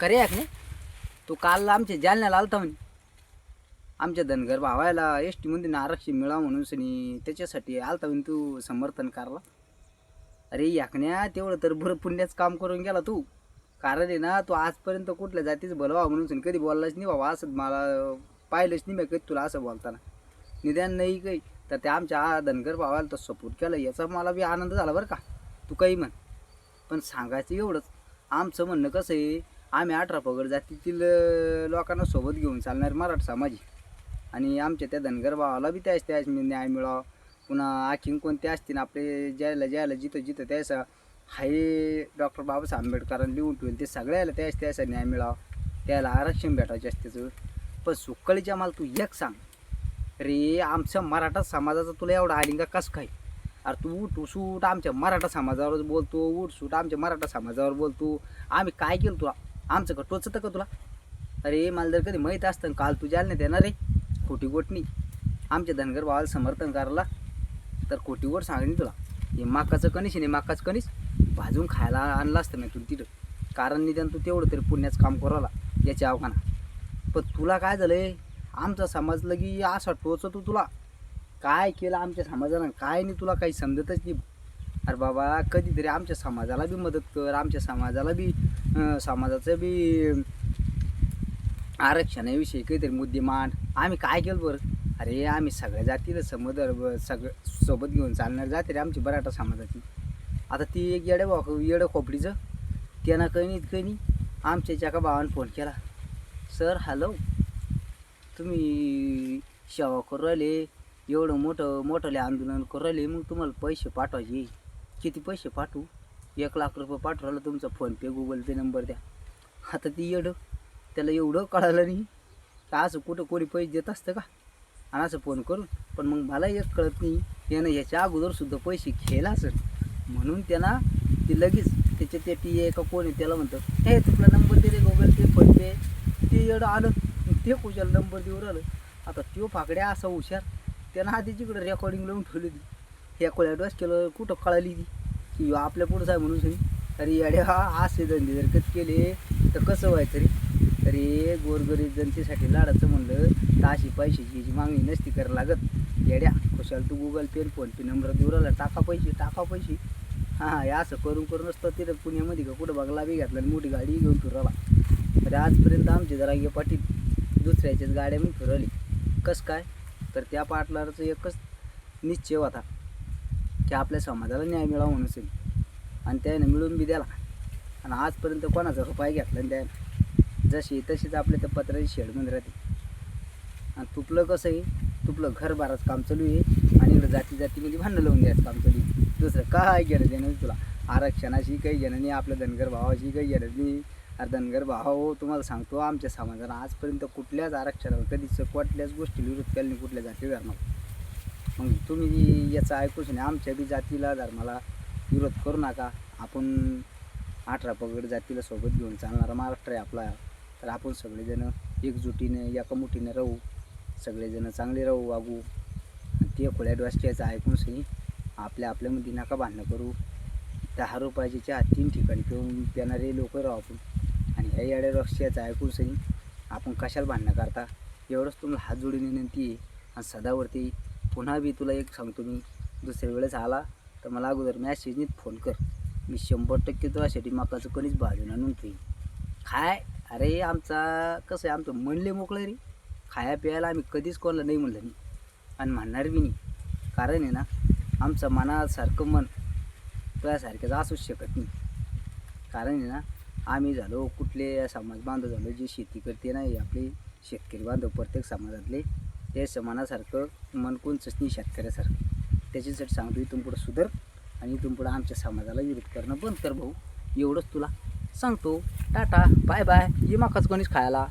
करे आहे नाही? तो काल आमच्या जालन्याला आलता म्हणे. आमच्या धनगर भावायला एस टीमध्ये आरक्षण मिळावं म्हणून सनी त्याच्यासाठी आलता म्हणे तू समर्थन करला अरे याकण्या तेवढं तर भर पुण्याचं काम करून गेला तू. कारण आहे ना तू आजपर्यंत कुठल्या जातीचं बोलवा म्हणून सनी कधी बोललाच नाही बाबा असं मला पाहिलंच नाही मी कधी तुला असं बोलताना. निदान नाही काही. तर ते आमच्या धनगर भावाला तर सपोर्ट केला याचा मला बी आनंद झाला बरं का. तू काही म्हण. पण सांगायचं एवढंच. आमचं म्हणणं कसं आहे आम्ही अठरा पगड जातीतील लोकांना सोबत घेऊन चालणार मराठा समाज आहे. आणि आमच्या त्या धनगर भावाला बी त्याच त्याच न्याय मिळावा. पुन्हा आखीन कोणते असतील आपले ज्याला ज्याला जिथं जिथं त्याचा हाय डॉक्टर बाबासाहेब आंबेडकरांनी लिहून ठेवेल ते सगळ्याला त्याच त्याचा न्याय मिळावा. त्याला आरक्षण भेटायचे असते पण सुक्कळीच्या मला तू एक सांग. रे आमच्या मराठा समाजाचा तुला एवढा आलिंगा कसं काय? अरे तू उठ सूट आमच्या मराठा समाजावरच बोलतो उठ सूट आमच्या मराठा समाजावर बोलतो. आम्ही काय केलं तुला? आमचं का टोचतं का तुला? अरे मला जर कधी माहीत असतं काल तू नाही येणार रे खोटी गोटणी आमच्या धनगर भावाला समर्थन करायला. तर खोटी गोट सांगेन तुला. हे माकाचं कणीस आहे माकाचं कणीस. भाजून खायला आणला असतं नाही तुला तिथं. कारण निदान तू तेवढं तरी पुण्याचं काम करायला याच्या आव्हाना. पण तुला काय झालंय? आमचा समाज लगी असा टोचतो तुला. काय केलं आमच्या समाजानं? काय नाही तुला काही समजतच नाही. अरे बाबा कधीतरी आमच्या समाजाला बी मदत कर. आमच्या समाजाला बी समाजाचं बी आरक्षणाविषयी काहीतरी मुद्दे मांड आम्ही काय केलं बरं? अरे आम्ही सगळ्या जातीला समोर सगळं सोबत घेऊन चालणार जाते रे आमची बराठा समाजाची. आता ती एक येडे बा येडं खोपडीचं त्यानं काही नाही काही नाही. आमच्या एका भावानं फोन केला. सर हॅलो तुम्ही सेवा करू राहिले? एवढं मोठं मोठंले आंदोलन करू राहिले मग तुम्हाला पैसे पाठवायचे. किती पैसे पाठवू? एक लाख रुपये पाठवू तुमचा फोनपे गुगल पे नंबर द्या. आता ती येडं त्याला एवढं कळालं नाही. का असं कुठं कोणी पैसे देत असतं का? आणि असं फोन करून पण मग मला एक कळत नाही यानं ह्याच्या अगोदरसुद्धा पैसे घ्यायला असेल म्हणून त्यांना ते लगेच त्याच्या ते टी ए का कोणी त्याला म्हणतं हे तुला नंबर दे गुगल पे फोनपे ते एवढं आलं ते कुशाला नंबर देऊन आलं आता त्यो फाकड्या असा हुशार त्यानं आधी जिकडं रेकॉर्डिंग लावून ठेवली ती ह्या कोळ्या केलं कुठं कळाली ती? की ह्यो आपल्या पुढंच आहे म्हणून सनी. अरे येड्या हा असे धंदे जर कधी केले तर कसं व्हायचं रे? अरे गोरगरीब जनतेसाठी लाडाचं म्हणलं तर अशी पैशाची याची मागणी नसती करायला लागत. येड्या खुशाल तू Google Pay PhonePe number देऊ राहिला टाका पैसे टाका पैसे. हां हे असं करून करून असतं तिथं पुण्यामध्ये का कुठं बघला बी घातला आणि मोठी गाडी घेऊन फिरवला अरे आजपर्यंत आमचे जरा ये पाटील दुसऱ्याच्याच गाड्या मी फिरवली. कसं काय? तर त्या पार्टनरचं एकच निश्चय होता. की आपल्या समाजाला न्याय मिळावा म्हणून असेल. आणि त्याने मिळून बी द्याला आणि आजपर्यंत कोणाचा रुपये घेतला आणि त्याने. जशी तशीच आपल्या त्या पत्राची शेडमध्ये राहते. आणि तुपलं कसं आहे तुपलं घर बाराच काम चालू आहे. आणि इकडं जाती जातीमध्ये भांडण लावून द्यायचं काम चालू आहे. दुसरं काय घेणं देणं तुला. आरक्षणाशी काही घेणं नाही आपल्या धनगर भावाशी काही घेणं नाही. अरे धनगर भाव हो, तुम्हाला सांगतो आमच्या समाजाला आजपर्यंत कुठल्याच आरक्षणावर कधीच कुठल्याच गोष्टी विरोध केला नाही कुठल्या जाती धर्माला मग तुम्ही याचं ऐकूच नाही. आमच्या बी जातीला धर्माला विरोध करू नका. आपण अठरा पगड जातीला सोबत घेऊन चालणारा महाराष्ट्र आहे आपला. तर आपण सगळेजण एकजुटीने एका मुठीने राहू. सगळेजण चांगले राहू वागू. आणि ते खोल्या डोसक्याचं ऐकून सही. आपल्या आपल्यामध्ये नका भांडणं करू. दहा रुपयाचे चहा तीन ठिकाणी पिऊन पिणारे लोक राहू आपण. आणि ह्या येड्या डोसक्याचं ऐकून सही. आपण कशाला भांडणं करता? एवढंच तुम्हाला हात जोडून विनंती आहे. आणि सदावरती पुन्हा बी तुला एक सांगतो मी. दुसऱ्या वेळेस आला तर मला अगोदर मॅसेजनीत फोन कर. मी शंभर टक्के तुझ्यासाठी मकाचं कणीच भाजून आणून ठेवी खाय. अरे आमचा कसं आहे आमचं म्हणले मोकळं रे. खाया प्यायला आम्ही कधीच कोणाला नाही म्हणलं नाही. आणि म्हणणार बी नाही. कारण आहे ना आमचं मनासारखं मन तुझ्यासारखंच असूच शकत नाही. कारण आहे ना आम्ही झालो कुठले समाज बांधव झालो जे शेती करते नाही आपले शेतकरी बांधव प्रत्येक समाजातले. ते समानासारखं मन कोणचंच नाही शेतकऱ्यासारखं. त्याच्यासाठी सांगतो इथून पुढं सुधर आणि इथून पुढं आमच्या समाजाला विरोध करणं बंद कर भाऊ. एवढंच तुला सांगतो. Tata bye bye. ये माकाच कोणीच खायला.